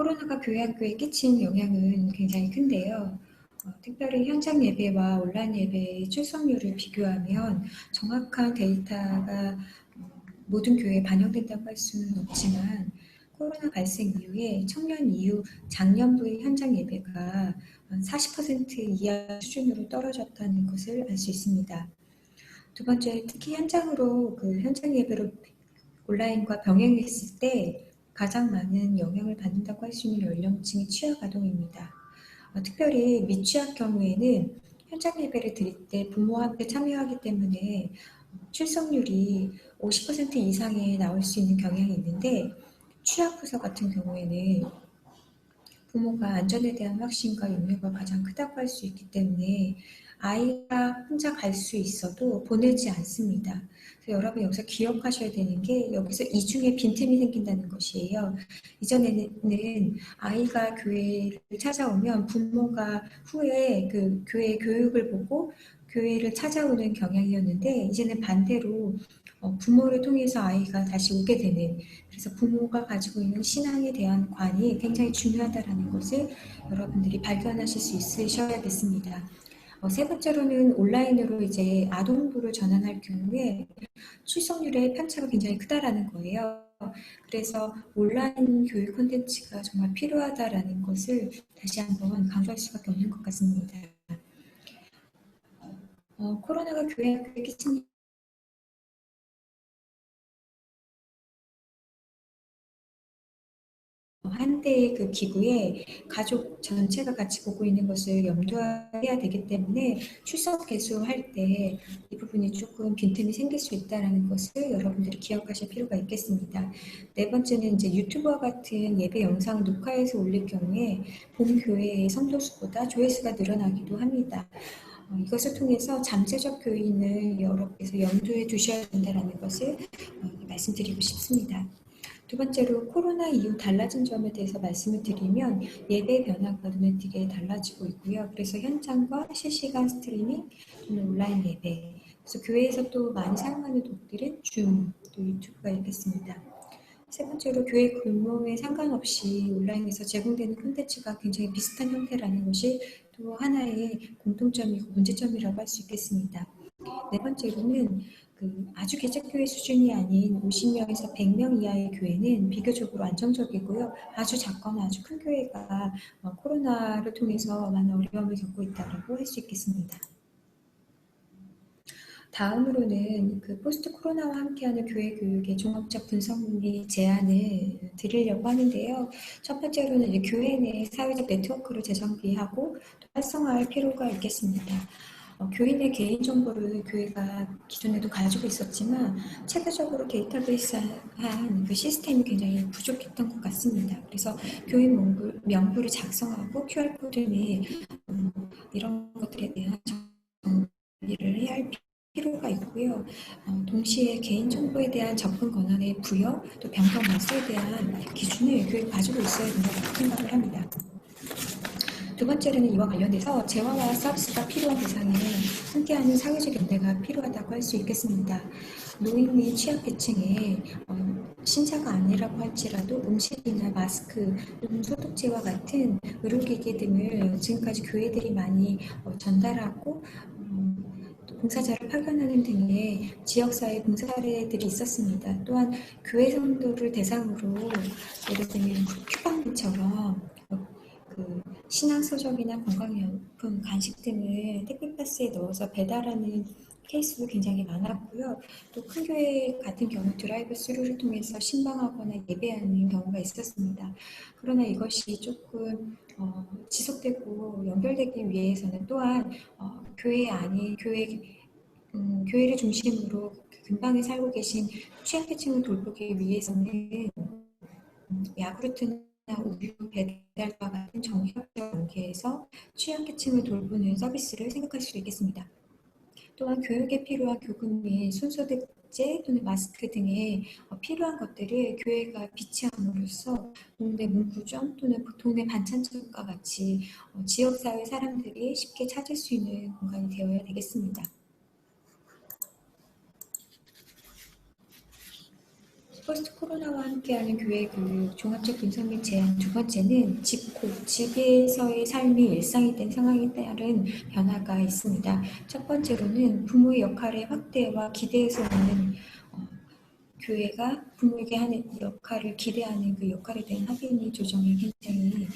코로나가 교회 학교에 끼친 영향은 굉장히 큰데요. 어, 특별히 현장 예배와 온라인 예배의 출석률을 비교하면 정확한 데이터가 어, 모든 교회에 반영된다고 할 수는 없지만 코로나 발생 이후에 청년 이후 작년도의 현장 예배가 40% 이하 수준으로 떨어졌다는 것을 알 수 있습니다. 두 번째, 특히 현장으로 그 현장 예배로 온라인과 병행했을 때 가장 많은 영향을 받는다고 할 수 있는 연령층이 취약 아동입니다. 어, 특별히 미취학 경우에는 현장 예배를 드릴 때 부모와 함께 참여하기 때문에 출석률이 50% 이상에 나올 수 있는 경향이 있는데 취약 부서 같은 경우에는 부모가 안전에 대한 확신과 염려가 가장 크다고 할 수 있기 때문에 아이가 혼자 갈 수 있어도 보내지 않습니다. 그래서 여러분 여기서 기억하셔야 되는 게 여기서 이중에 빈틈이 생긴다는 것이에요. 이전에는 아이가 교회를 찾아오면 부모가 후에 그 교회 교육을 보고 교회를 찾아오는 경향이었는데 이제는 반대로 어, 부모를 통해서 아이가 다시 오게 되는 그래서 부모가 가지고 있는 신앙에 대한 관이 굉장히 중요하다는 것을 여러분들이 발견하실 수 있으셔야겠습니다. 어, 세 번째로는 온라인으로 이제 아동부를 전환할 경우에 출석률의 편차가 굉장히 크다라는 거예요. 그래서 온라인 교육 콘텐츠가 정말 필요하다라는 것을 다시 한번 강조할 수밖에 없는 것 같습니다. 어, 코로나가 교회 학교에 끼친 한 대의 그 기구에 가족 전체가 같이 보고 있는 것을 염두해야 되기 때문에 출석 개수할 때 이 부분이 조금 빈틈이 생길 수 있다는 것을 여러분들이 기억하실 필요가 있겠습니다. 네 번째는 이제 유튜브와 같은 예배 영상 녹화해서 올릴 경우에 본 교회의 성도수보다 조회수가 늘어나기도 합니다. 어, 이것을 통해서 잠재적 교인을 여러분께서 염두에 두셔야 된다는 것을 어, 말씀드리고 싶습니다. 두 번째로 코로나 이후 달라진 점에 대해서 말씀을 드리면 예배 변화가 눈에 띄게 달라지고 있고요. 그래서 현장과 실시간 스트리밍 또는 온라인 예배 그래서 교회에서 또 많이 사용하는 도구들은 줌, 또 유튜브가 있겠습니다. 세 번째로 교회 규모에 상관없이 온라인에서 제공되는 콘텐츠가 굉장히 비슷한 형태라는 것이 또 하나의 공통점이고 문제점이라고 할 수 있겠습니다. 네 번째로는 그 아주 개척교회 수준이 아닌 50명에서 100명 이하의 교회는 비교적으로 안정적이고요. 아주 작거나 아주 큰 교회가 어, 코로나를 통해서 많은 어려움을 겪고 있다고 할 수 있겠습니다. 다음으로는 그 포스트 코로나와 함께하는 교회 교육의 종합적 분석 및 제안을 드리려고 하는데요. 첫 번째로는 교회 내 사회적 네트워크를 재정비하고 활성화할 필요가 있겠습니다. 어, 교인의 개인정보를 교회가 기존에도 가지고 있었지만 체계적으로 데이터베이스한 그 시스템이 굉장히 부족했던 것 같습니다. 그래서 교인 명부, 명부를 작성하고 QR코드 및 음, 이런 것들에 대한 정리를 해야 할 필요가 있고요. 어, 동시에 개인정보에 대한 접근 권한의 부여, 또 변경 말소에 대한 기준을 교회가 가지고 있어야 된다고 생각을 합니다. 두 번째로는 이와 관련돼서 재화와 서비스가 필요한 대상에 함께하는 사회적 연대가 필요하다고 할 수 있겠습니다. 노인 및 취약계층에 어, 신자가 아니라고 할지라도 음식이나 마스크, 소독제와 같은 의료기기 등을 지금까지 교회들이 많이 어, 전달하고 어, 봉사자를 파견하는 등의 지역사회 봉사사례들이 있었습니다. 또한 교회 성도를 대상으로 예를 들면 큐방처럼 그 신앙서적이나 건강용품, 간식 등을 택배박스에 넣어서 배달하는 케이스도 굉장히 많았고요. 또 큰 교회 같은 경우 드라이브 스루를 통해서 신방하거나 예배하는 경우가 있었습니다. 그러나 이것이 조금 어, 지속되고 연결되기 위해서는 또한 어, 교회 아닌 교회 음, 교회를 중심으로 근방에 살고 계신 취약계층을 돌보기 위해서는 음, 야구르트는 우유 배달과 같은 정기적 관계에서 취약계층을 돌보는 서비스를 생각할 수 있겠습니다. 또한 교육에 필요한 교금 및 순서득제 또는 마스크 등의 어, 필요한 것들을 교회가 비치함으로써 동네 문구점 또는 동네 반찬점과 같이 어, 지역사회 사람들이 쉽게 찾을 수 있는 공간이 되어야 되겠습니다. 포스트 코로나와 함께하는 교회 그 종합적 분석 및 제안 두 번째는 집고 집에서의 삶이 일상이 된 상황에 따른 변화가 있습니다. 첫 번째로는 부모의 역할의 확대와 기대에서 오는 어, 교회가 부모에게 하는 역할을 기대하는 그 역할에 대한 확인이 조정이 굉장히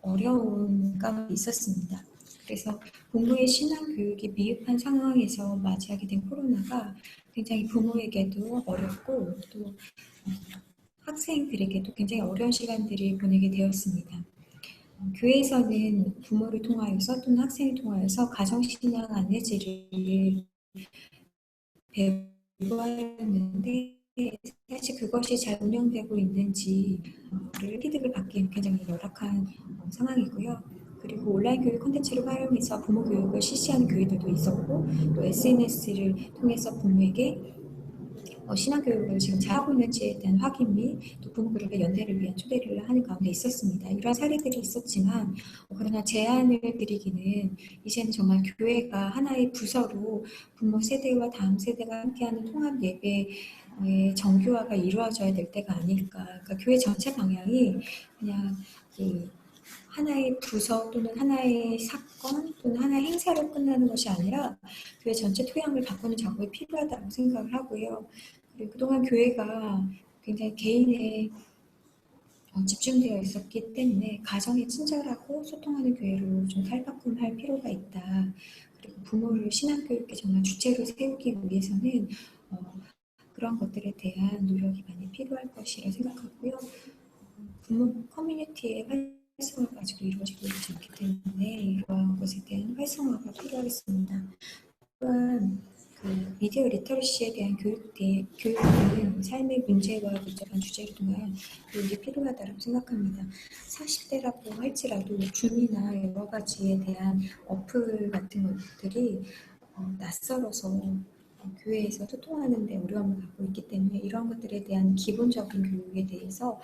어려운 감이 있었습니다. 그래서 부모의 신앙 교육이 미흡한 상황에서 맞이하게 된 코로나가 굉장히 부모에게도 어렵고 또 어, 학생들에게도 굉장히 어려운 시간들을 보내게 되었습니다. 어, 교회에서는 부모를 통하여서 또는 학생을 통하여서 가정신앙 안내지를 배부하였는데 사실 그것이 잘 운영되고 있는지를 피드백을 받기에는 굉장히 열악한 어, 상황이고요. 그리고 온라인 교육 콘텐츠를 활용해서 부모 교육을 실시하는 교회들도 있었고 또 SNS를 통해서 부모에게 어, 신앙 교육을 지금 잘하고 있는지에 대한 확인 및 또 부모 교육의 연대를 위한 초대를 하는 가운데 있었습니다. 이러한 사례들이 있었지만 어, 그러나 제안을 드리기는 이제는 정말 교회가 하나의 부서로 부모 세대와 다음 세대가 함께하는 통합 예배 의 정교화가 이루어져야 될 때가 아닐까. 그러니까 교회 전체 방향이 그냥 그 하나의 부서 또는 하나의 사건 또는 하나의 행사로 끝나는 것이 아니라 교회 전체 토양을 바꾸는 작업이 필요하다고 생각을 하고요. 그리고 그동안 교회가 굉장히 개인의 어, 집중되어 있었기 때문에 가정에 친절하고 소통하는 교회로 좀 탈바꿈할 필요가 있다. 그리고 부모를 신앙교육에 정말 주체로 세우기 위해서는 어, 그런 것들에 대한 노력이 많이 필요할 것이라 생각하고요. 부모 커뮤니티의 활성화가 아직도 이루어지고 있지 않기 때문에 이러한 것에 대한 활성화가 필요하겠습니다. 또한 그 미디어 리터러시에 대한 교육 대, 교육은 삶의 문제와 복잡한 주제를 통한 교육이 필요하다고 생각합니다. 40대라고 할지라도 줌이나 여러 가지에 대한 어플 같은 것들이 어, 낯설어서 교회에서 소통하는 데 어려움을 갖고 있기 때문에 이런 것들에 대한 기본적인 교육에 대해서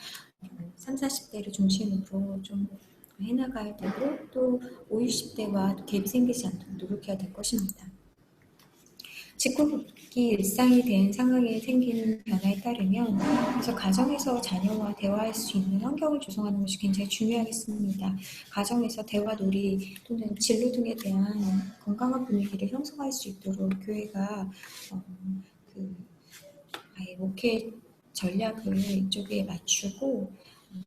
3, 40대를 중심으로 좀 해나가야 되고 또 5, 60대와 갭이 생기지 않도록 노력해야 될 것입니다. 직구기 일상이 된 상황에 생기는 변화에 따르면 그래서 가정에서 자녀와 대화할 수 있는 환경을 조성하는 것이 굉장히 중요하겠습니다. 가정에서 대화 놀이 또는 진로 등에 대한 건강한 분위기를 형성할 수 있도록 교회가 어, 그 아예 목회 전략을 이쪽에 맞추고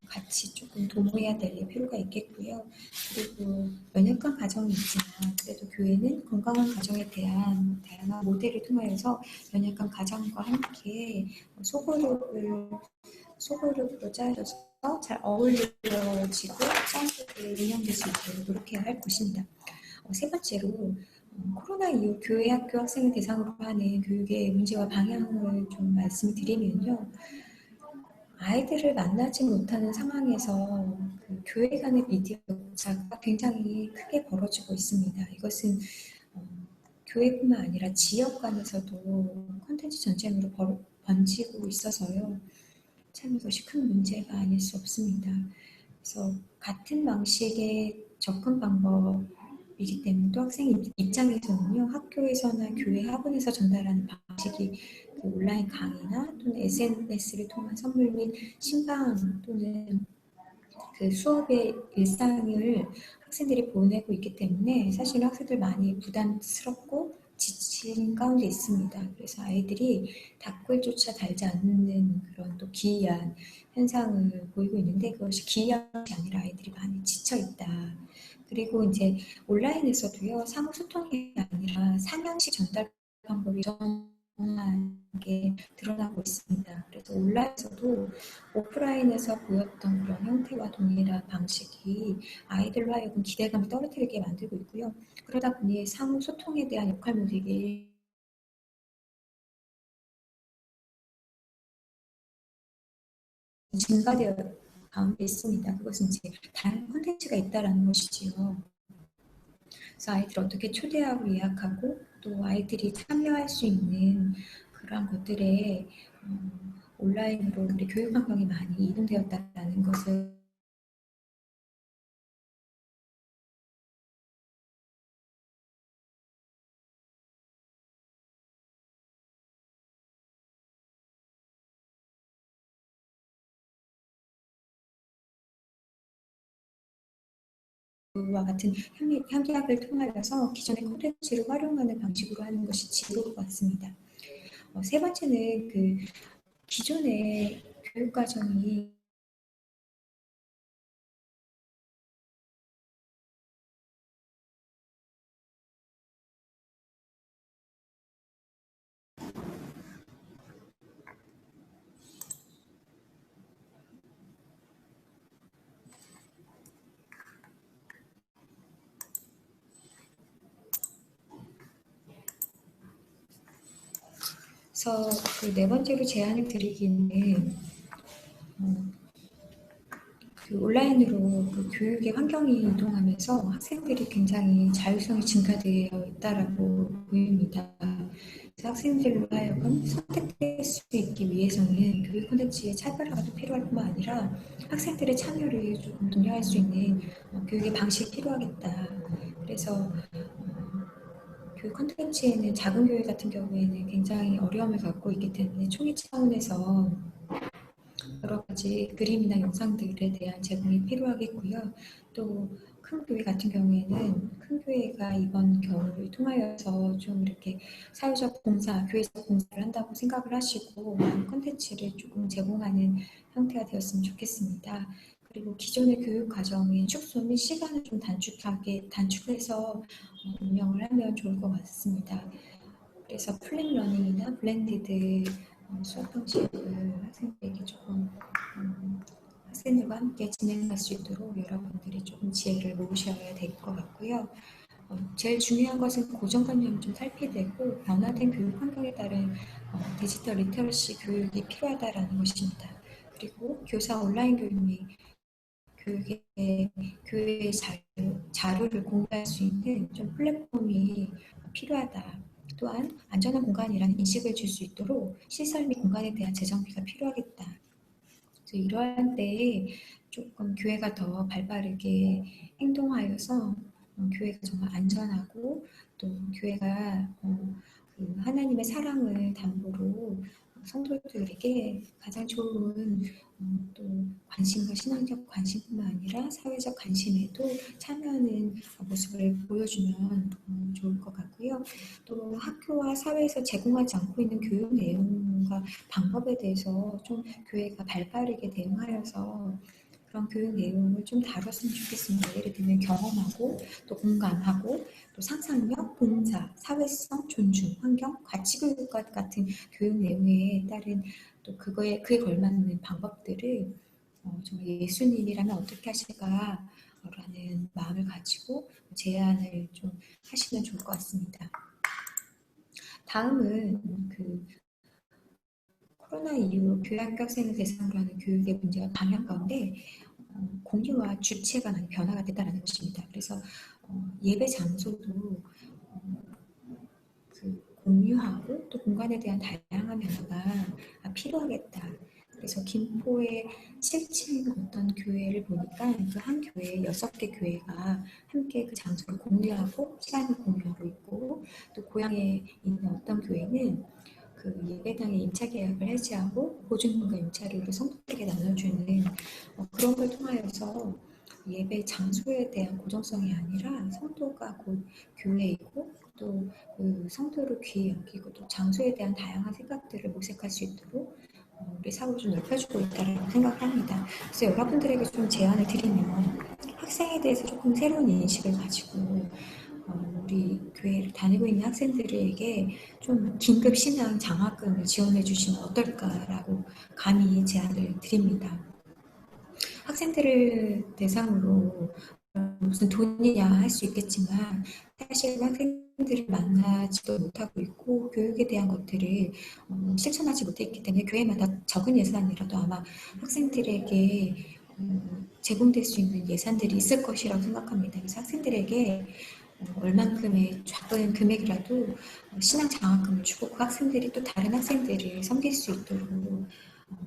같이 조금 도모해야 될 필요가 있겠고요. 그리고 연약한 가정이 있지만 그래도 교회는 건강한 가정에 대한 다양한 모델을 통하여서 연약한 가정과 함께 소그룹을 소그룹으로 짜여서 잘 어울려지고 사람들이 운영될 수 있도록 노력해야 할 것입니다. 어, 세 번째로 어, 코로나 이후 교회 학교 학생을 대상으로 하는 교육의 문제와 방향을 좀 말씀드리면요. 아이들을 만나지 못하는 상황에서 그 교회 간의 미디어 격차가 굉장히 크게 벌어지고 있습니다. 이것은 어, 교회뿐만 아니라 지역 간에서도 컨텐츠 전쟁으로 벌, 번지고 있어서요. 참 이것이 큰 문제가 아닐 수 없습니다. 그래서 같은 방식의 접근 방법이기 때문에 또 학생 입장에서는요, 학교에서나 교회 학원에서 전달하는 방식이 그 온라인 강의나 또는 SNS를 통한 선물 및 신방 또는 그 수업의 일상을 학생들이 보내고 있기 때문에 사실 학생들 많이 부담스럽고 지친 가운데 있습니다. 그래서 아이들이 댓글조차 달지 않는 그런 또 기이한 현상을 보이고 있는데 그것이 기이한 게 아니라 아이들이 많이 지쳐 있다. 그리고 이제 온라인에서도요 상호 소통이 아니라 상향식 전달 방법이 좀 게 드러나고 있습니다. 그래서 온라인에서도 오프라인에서 보였던 그런 형태와 동일한 방식이 아이들로 하여금 기대감을 떨어뜨리게 만들고 있고요. 그러다 보니 상호 소통에 대한 역할 모색이 증가되어 가운데 있습니다. 그것은 이제 다른 콘텐츠가 있다라는 것이지요. 그래서 아이들 어떻게 초대하고 예약하고 또 아이들이 참여할 수 있는 그러한 것들에 어, 온라인으로 우리 교육 환경이 많이 이동되었다는 것을 와 같은 협 협약을 통하여서 기존의 콘텐츠를 활용하는 방식으로 하는 것이 지혜로울 것 같습니다. 어, 세 번째는 그 기존의 교육 과정이 그래서 그 네 번째로 제안을 드리기는 어, 그 온라인으로 그 교육의 환경이 이동하면서 학생들이 굉장히 자율성이 증가되어 있다라고 보입니다. 학생들로 하여금 선택될 수 있기 위해서는 교육 콘텐츠의 차별화가 필요할 뿐만 아니라 학생들의 참여를 조금 독려할 수 있는 어, 교육의 방식이 필요하겠다. 그래서 그 컨텐츠에는 작은 교회 같은 경우에는 굉장히 어려움을 갖고 있기 때문에 총회 차원에서 여러 가지 그림이나 영상들에 대한 제공이 필요하겠고요. 또 큰 교회 같은 경우에는 큰 교회가 이번 경우를 통하여서 좀 이렇게 사회적 봉사, 교회적 봉사를 한다고 생각을 하시고 많은 콘텐츠를 조금 제공하는 형태가 되었으면 좋겠습니다. 그리고 기존의 교육 과정의 축소 및 시간을 좀 단축하게 단축해서 운영을 하면 좋을 것 같습니다. 그래서 플랫 러닝이나 블렌디드 어, 수업 방식을 학생들에게 조금 음, 학생들과 함께 진행할 수 있도록 여러분들이 조금 지혜를 모으셔야 될 것 같고요. 어, 제일 중요한 것은 고정관념을 좀 살피되고 변화된 교육 환경에 따른 어, 디지털 리터러시 교육이 필요하다는 것입니다. 그리고 교사 온라인 교육 및 교육의 교회의 자료, 자료를 공유할 수 있는 좀 플랫폼이 필요하다. 또한 안전한 공간이라는 인식을 줄 수 있도록 시설 및 공간에 대한 재정비가 필요하겠다. 그래서 이러한 때에 조금 교회가 더 발빠르게 행동하여서 어, 교회가 정말 안전하고 또 교회가 어, 그 하나님의 사랑을 담보로 성도들에게 가장 좋은 어, 또 관심과 신앙적 관심뿐만 아니라 사회적 관심에도 참여하는 모습을 보여주면 어, 좋을 것 같고요. 또 학교와 사회에서 제공하지 않고 있는 교육 내용과 방법에 대해서 좀 교회가 발빠르게 대응하여서 그런 교육 내용을 좀 다뤘으면 좋겠습니다. 예를 들면 경험하고 또 공감하고 또 상상력, 봉사, 사회성, 존중, 환경, 가치교육 같은 교육 내용에 따른 또 그거에 그에 걸맞는 방법들을 어, 정말 예수님이라면 어떻게 하실까라는 마음을 가지고 제안을 좀 하시면 좋을 것 같습니다. 다음은 그 코로나 이후 교양교 학생을 대상으로 하는 교육의 문제와 방향 가운데 어, 공유와 주체가 변화가 됐다는 것입니다. 그래서 어, 예배 장소도 어, 그 공유하고 또 공간에 대한 다양한 변화가 필요하겠다. 그래서 김포의 7층 어떤 교회를 보니까 그 한 교회에 여섯 개 교회가 함께 그 장소를 공유하고 시간을 공유하고 있고 또 고향에 있는 어떤 교회는 그 예배당의 임차 계약을 해지하고 보증금과 임차료를 성도들에게 나눠주는 어, 그런 걸 통하여서 예배 장소에 대한 고정성이 아니라 성도가 곧 교회이고 또 그 성도를 귀히 여기고 또 장소에 대한 다양한 생각들을 모색할 수 있도록 어, 우리 사고를 좀 넓혀주고 있다고 생각합니다. 그래서 여러분들에게 좀 제안을 드리면 학생에 대해서 조금 새로운 인식을 가지고 어, 우리 교회를 다니고 있는 학생들에게 좀 긴급 신앙 장학금을 지원해 주시면 어떨까라고 감히 제안을 드립니다. 학생들을 대상으로 무슨 돈이냐 할 수 있겠지만 사실 학생들을 만나지도 못하고 있고 교육에 대한 것들을 어, 실천하지 못했기 때문에 교회마다 적은 예산이라도 아마 학생들에게 어, 제공될 수 있는 예산들이 있을 것이라고 생각합니다. 그래서 학생들에게 얼만큼의 작은 금액이라도 신앙 장학금을 주고 그 학생들이 또 다른 학생들을 섬길 수 있도록 어,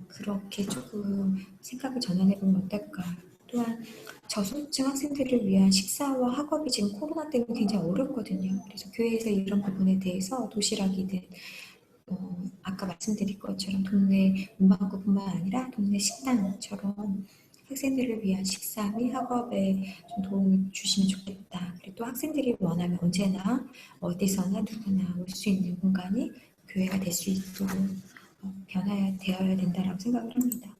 그렇게 조금 생각을 전환해 보면 어떨까. 또한 저소득층 학생들을 위한 식사와 학업이 지금 코로나 때문에 굉장히 어렵거든요. 그래서 교회에서 이런 부분에 대해서 도시락이든 어, 아까 말씀드린 것처럼 동네 문방구뿐만 아니라 동네 식당처럼 학생들을 위한 식사 및 학업에 좀 도움을 주시면 좋겠다. 그리고 또 학생들이 원하면 언제나 어디서나 누구나 올 수 있는 공간이 교회가 될 수 있도록 어, 변화되어야 된다라고 생각을 합니다.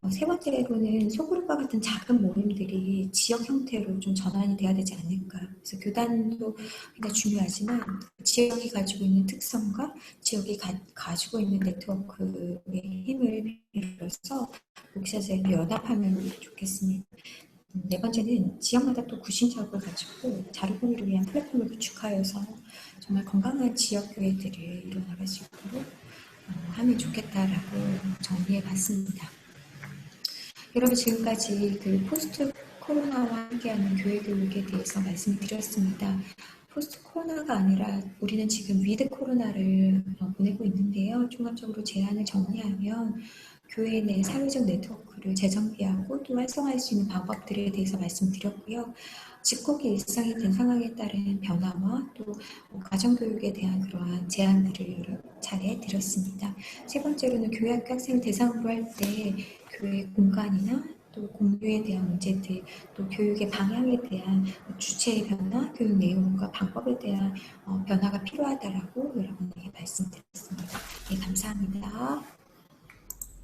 어, 세 번째로는 소그룹과 같은 작은 모임들이 지역 형태로 좀 전환이 돼야 되지 않을까. 그래서 교단도 굉장히 중요하지만 지역이 가지고 있는 특성과 지역이 가, 지고 있는 네트워크의 힘을 빌어서 목사들이 연합하면 좋겠습니다. 음, 네 번째는 지역마다 또 구신적을 가지고 자료공유를 위한 플랫폼을 구축하여서 정말 건강한 지역 교회들을 이뤄나갈 수 있도록 어, 하면 좋겠다라고 정리해 봤습니다. 여러분 지금까지 그 포스트 코로나와 함께하는 교회 교육에 대해서 말씀을 드렸습니다. 포스트 코로나가 아니라 우리는 지금 위드 코로나를 어, 보내고 있는데요. 종합적으로 제안을 정리하면 교회 내 사회적 네트워크를 재정비하고 또 활성화할 수 있는 방법들에 대해서 말씀드렸고요. 집콕의 일상이 된 상황에 따른 변화와 또 가정교육에 대한 그러한 제안들을 차례 드렸습니다. 세 번째로는 교회 학교 학생 대상으로 할 때 교회 공간이나 또 공유에 대한 문제들, 또 교육의 방향에 대한 주체의 변화, 교육 내용과 방법에 대한 어, 변화가 필요하다라고 여러분에게 말씀드렸습니다. 네, 감사합니다.